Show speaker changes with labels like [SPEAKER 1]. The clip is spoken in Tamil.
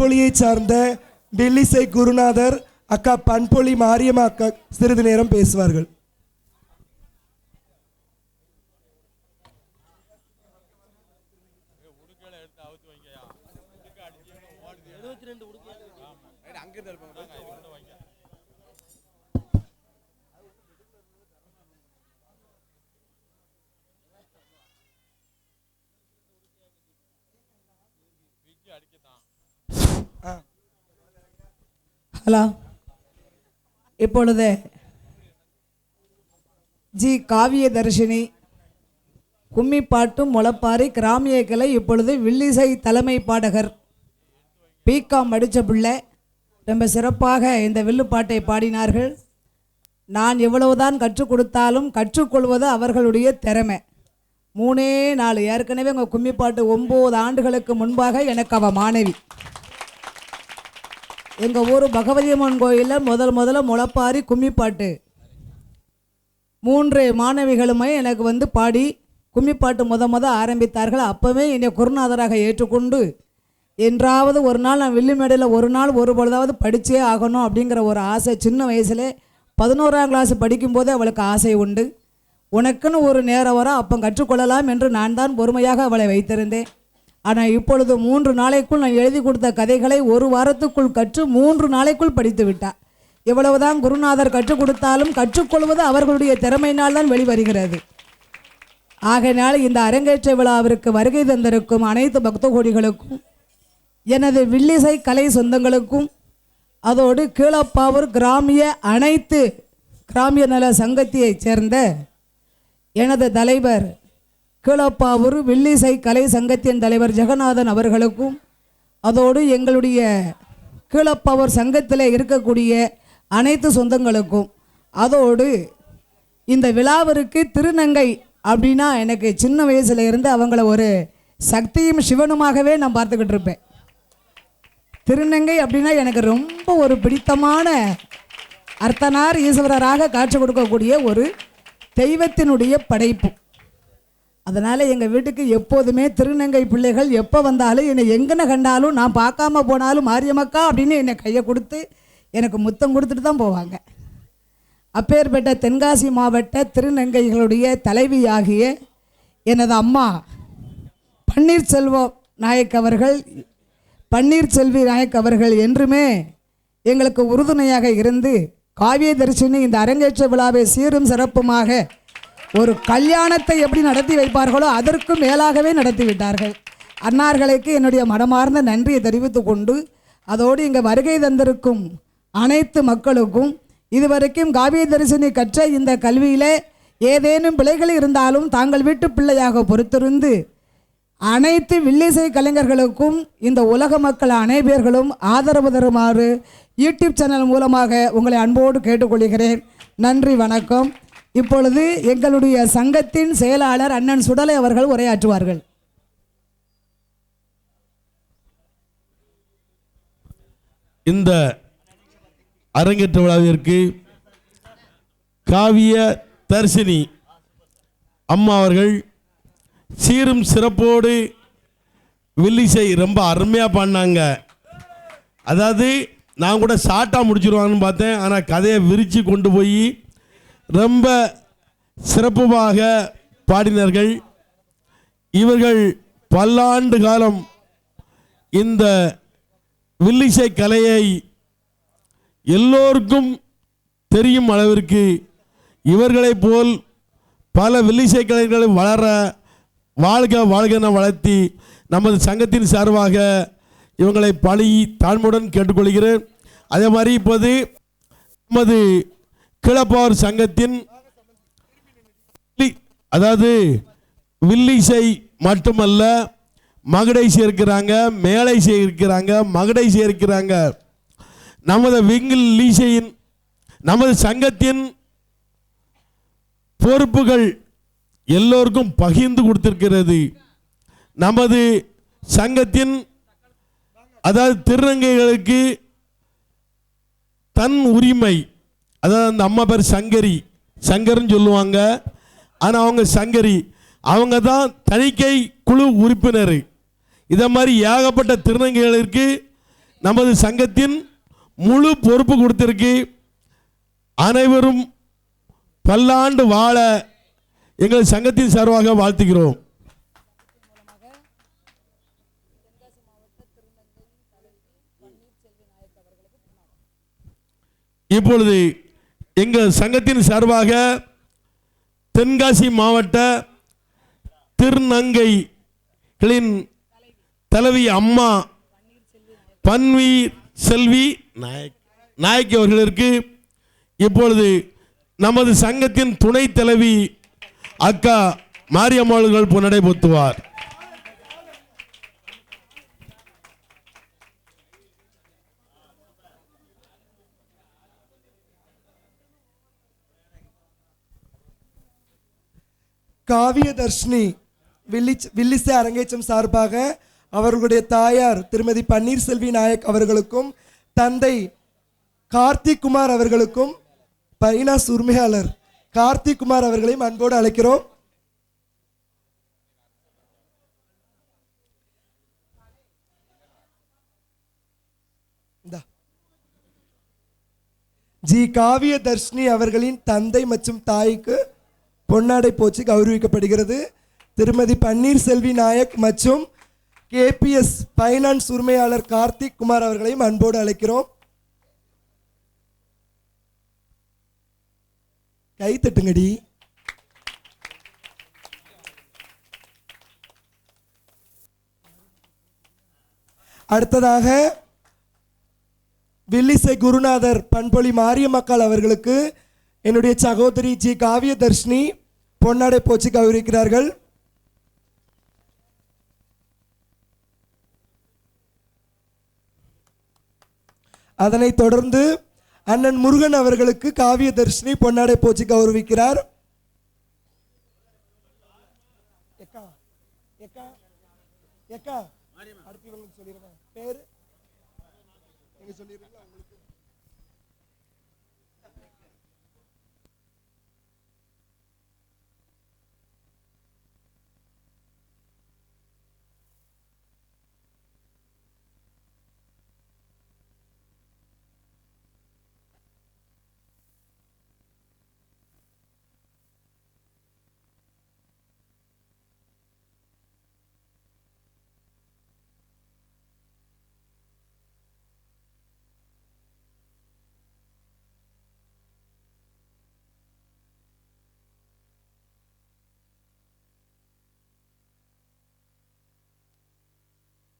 [SPEAKER 1] பண்பொழியை சார்ந்த வில்லிசை குருநாதர் அக்கா பண்பொழி மாரியம்மா அக்கா சிறிது நேரம் பேசுவார்கள்.
[SPEAKER 2] ஹலோ இப்பொழுது ஜி. காவிய தர்ஷினி கும்மிப்பாட்டும் முளப்பாரி கிராமிய கலை இப்பொழுது வில்லிசை தலைமை பாடகர் பிகாம் அடித்த பிள்ளை. ரொம்ப சிறப்பாக இந்த வில்லுப்பாட்டை பாடினார்கள். நான் எவ்வளவுதான் கற்றுக் கொடுத்தாலும் கற்றுக்கொள்வது அவர்களுடைய திறமை. மூணே நாலு. ஏற்கனவே உங்கள் கும்மிப்பாட்டு ஒம்பது ஆண்டுகளுக்கு முன்பாக எனக்கு அவ மாணவி. எங்கள் ஊர் பகவதியம்மன் கோயிலில் முதல் முதல்ல முளப்பாரி கும்மிப்பாட்டு. மூன்று மாணவிகளுமே எனக்கு வந்து பாடி கும்மிப்பாட்டு முத முத ஆரம்பித்தார்கள். அப்போவே என்னை குருநாதராக ஏற்றுக்கொண்டு என்றாவது ஒரு நாள் நான் வில்லுமேடையில் ஒரு நாள் ஒரு பொழுதாவது படித்தே ஆகணும் அப்படிங்கிற ஒரு ஆசை சின்ன வயசுல பதினோராம் கிளாஸ் படிக்கும்போதே அவளுக்கு ஆசை உண்டு. உனக்குன்னு ஒரு நேரம் வர அப்போ கற்றுக்கொள்ளலாம் என்று நான் தான் பொறுமையாக அவளை வைத்திருந்தேன். ஆனால் இப்பொழுது மூன்று நாளைக்குள் நான் எழுதி கொடுத்த கதைகளை ஒரு வாரத்துக்குள் கற்று மூன்று நாளைக்குள் படித்து விட்டார். எவ்வளவுதான் குருநாதர் கற்றுக் கொடுத்தாலும் கற்றுக்கொள்வது அவர்களுடைய திறமையினால் தான் வெளிவருகிறது. ஆகையினால் இந்த அரங்கேற்ற விழாவிற்கு வருகை தந்திருக்கும் அனைத்து பக்த கோடிகளுக்கும் எனது வில்லிசை கலை சொந்தங்களுக்கும் அதோடு கீழப்பாவூர் கிராமிய அனைத்து கிராமிய நல சங்கத்தியைச் சேர்ந்த எனது தலைவர் கீழப்பாவூர் வில்லிசை கலை சங்கத்தின் தலைவர் ஜெகநாதன் அவர்களுக்கும் அதோடு எங்களுடைய கீழப்பாவூர் சங்கத்தில் இருக்கக்கூடிய அனைத்து சொந்தங்களுக்கும் அதோடு இந்த விழாவிற்கு திருநங்கை அப்படின்னா எனக்கு சின்ன வயசுல இருந்து அவங்கள ஒரு சக்தியும் சிவனுமாகவே நான் பார்த்துக்கிட்டு இருப்பேன். திருநங்கை அப்படின்னா எனக்கு ரொம்ப ஒரு பிடித்தமான அர்த்தனார் ஈஸ்வரராக காட்சி கொடுக்கக்கூடிய ஒரு தெய்வத்தினுடைய படைப்பு. அதனால் எங்கள் வீட்டுக்கு எப்போதுமே திருநங்கை பிள்ளைகள் எப்போ வந்தாலும் என்னை எங்கன கண்டாலும் நான் பார்க்காம போனாலும் மாரியம்மக்கா அப்படின்னு என்னை கையை கொடுத்து எனக்கு முத்தம் கொடுத்துட்டு தான் போவாங்க. அப்பேற்பட்ட தென்காசி மாவட்ட திருநங்கைகளுடைய தலைவியாகிய எனது அம்மா பன்னீர்செல்வம் நாயக் அவர்கள் பன்னீர்செல்வி நாயக் அவர்கள் என்றுமே எங்களுக்கு உறுதுணையாக இருந்து காவிய தரிசனி இந்த அரங்கேற்ற விழாவை சீரும் சிறப்புமாக ஒரு கல்யாணத்தை எப்படி நடத்தி வைப்பார்களோ அதற்கும் மேலாகவே நடத்தி விட்டார்கள். அன்னார்களுக்கு என்னுடைய மனமார்ந்த நன்றியை தெரிவித்து கொண்டு அதோடு இங்கே வருகை தந்திருக்கும் அனைத்து மக்களுக்கும் இதுவரைக்கும் காவிய தரிசனி கற்ற இந்த கல்வியில் ஏதேனும் பிழைகள் இருந்தாலும் தாங்கள் வீட்டு பிள்ளையாக பொறுத்திருந்து அனைத்து வில்லிசை கலைஞர்களுக்கும் இந்த உலக மக்கள் அனைவர்களும் ஆதரவு தருமாறு யூடியூப் சேனல் மூலமாக உங்களை அன்போடு கேட்டுக்கொள்கிறேன். நன்றி வணக்கம். இப்பொழுது எங்களுடைய சங்கத்தின் செயலாளர் அண்ணன் சுடலை அவர்கள் உரையாற்றுவார்கள்.
[SPEAKER 3] இந்த அரங்கேற்ற விழாவிற்கு காவிய தர்சினி அம்மா அவர்கள் சீரும் சிறப்போடு வில்லிசை ரொம்ப அருமையாக பாடினாங்க. அதாவது நான் கூட ஷார்ட்டாக முடிச்சிருவாங்கன்னு பார்த்தேன். ஆனால் கதையை விரித்து கொண்டு போய் ரொம்ப சிறப்புமாக பாடினார்கள். இவர்கள் பல்லாண்டு காலம் இந்த வில்லிசை கலையை எல்லோருக்கும் தெரியும் அளவிற்கு இவர்களைப் போல் பல வில்லிசை கலைஞர்களை வளர வாழ்க வாழ்கன வளர்த்தி நமது சங்கத்தின் சார்பாக இவங்களை பழி தாழ்மையுடன் கேட்டுக்கொள்கிறேன். அதே மாதிரி இப்போது நமது கிளப்பார் சங்கத்தின் அதாவது வில்லிசை மட்டுமல்ல மகடை சேர்க்கிறாங்க மேலை சேர்க்கிறாங்க மகடை சேர்க்கிறாங்க. நமது விங்கில் லீசையின் நமது சங்கத்தின் பொறுப்புகள் எல்லோருக்கும் பகிர்ந்து கொடுத்திருக்கிறது. நமது சங்கத்தின் அதாவது திருநங்கைகளுக்கு தன் உரிமை. அதாவது அந்த அம்மா பேர் சங்கரி. சங்கர்னு சொல்லுவாங்க. ஆனால் அவங்க சங்கரி. அவங்க தான் தணிக்கை குழு உறுப்பினர். இதை மாதிரி ஏகப்பட்ட திருநங்கைகளுக்கு நமது சங்கத்தின் முழு பொறுப்பு கொடுத்திருக்கு. அனைவரும் பல்லாண்டு வாழ எங்கள் சங்கத்தின் சார்பாக வாழ்த்துகிறோம். இப்பொழுது எங்கள் சங்கத்தின் சார்பாக தென்காசி மாவட்ட திருநங்கைகளின் தலைவி அம்மா பன்வீர் செல்வி நாயக் நாயக்கி அவர்களுக்கு இப்பொழுது நமது சங்கத்தின் துணை தலைவி அக்கா மாரியம்மாள்கள் பொன்னடை பொத்துவார்
[SPEAKER 1] காவியதர்ஷினி வில்லி வில்லிசை அரங்கேற்றம் சார்பாக அவர்களுடைய தாயார் திருமதி பன்னீர்செல்வி நாயக் அவர்களுக்கும் தந்தை கார்த்திக் குமார் அவர்களுக்கும் பைனாஸ் உரிமையாளர் கார்த்திக் குமார் அவர்களையும் அன்போடு அழைக்கிறோம். ஜி. காவிய தர்ஷினி அவர்களின் தந்தை மற்றும் தாய்க்கு பொன்னாடை போச்சு கௌரவிக்கப்படுகிறது. திருமதி பன்னீர்செல்வி நாயக் மற்றும் கேபிஎஸ் ஃபைனான்ஸ் உரிமையாளர் கார்த்திக் குமார் அவர்களையும் அன்போடு அழைக்கிறோம். கை தட்டுங்கடி. அடுத்ததாக வில்லிசை குருநாதர் பண்பொழி மாரியம்மக்காள் அவர்களுக்கு என்னுடைய சகோதரி ஜி. காவியதர்ஷினி பொன்னாடை போச்சு கௌரவிக்கிறார்கள். அதனைத் தொடர்ந்து அண்ணன் முருகன் அவர்களுக்கு காவியதர்ஷினி பொன்னாடை போச்சு கௌரவிக்கிறார். பேரு? உங்களுக்கு?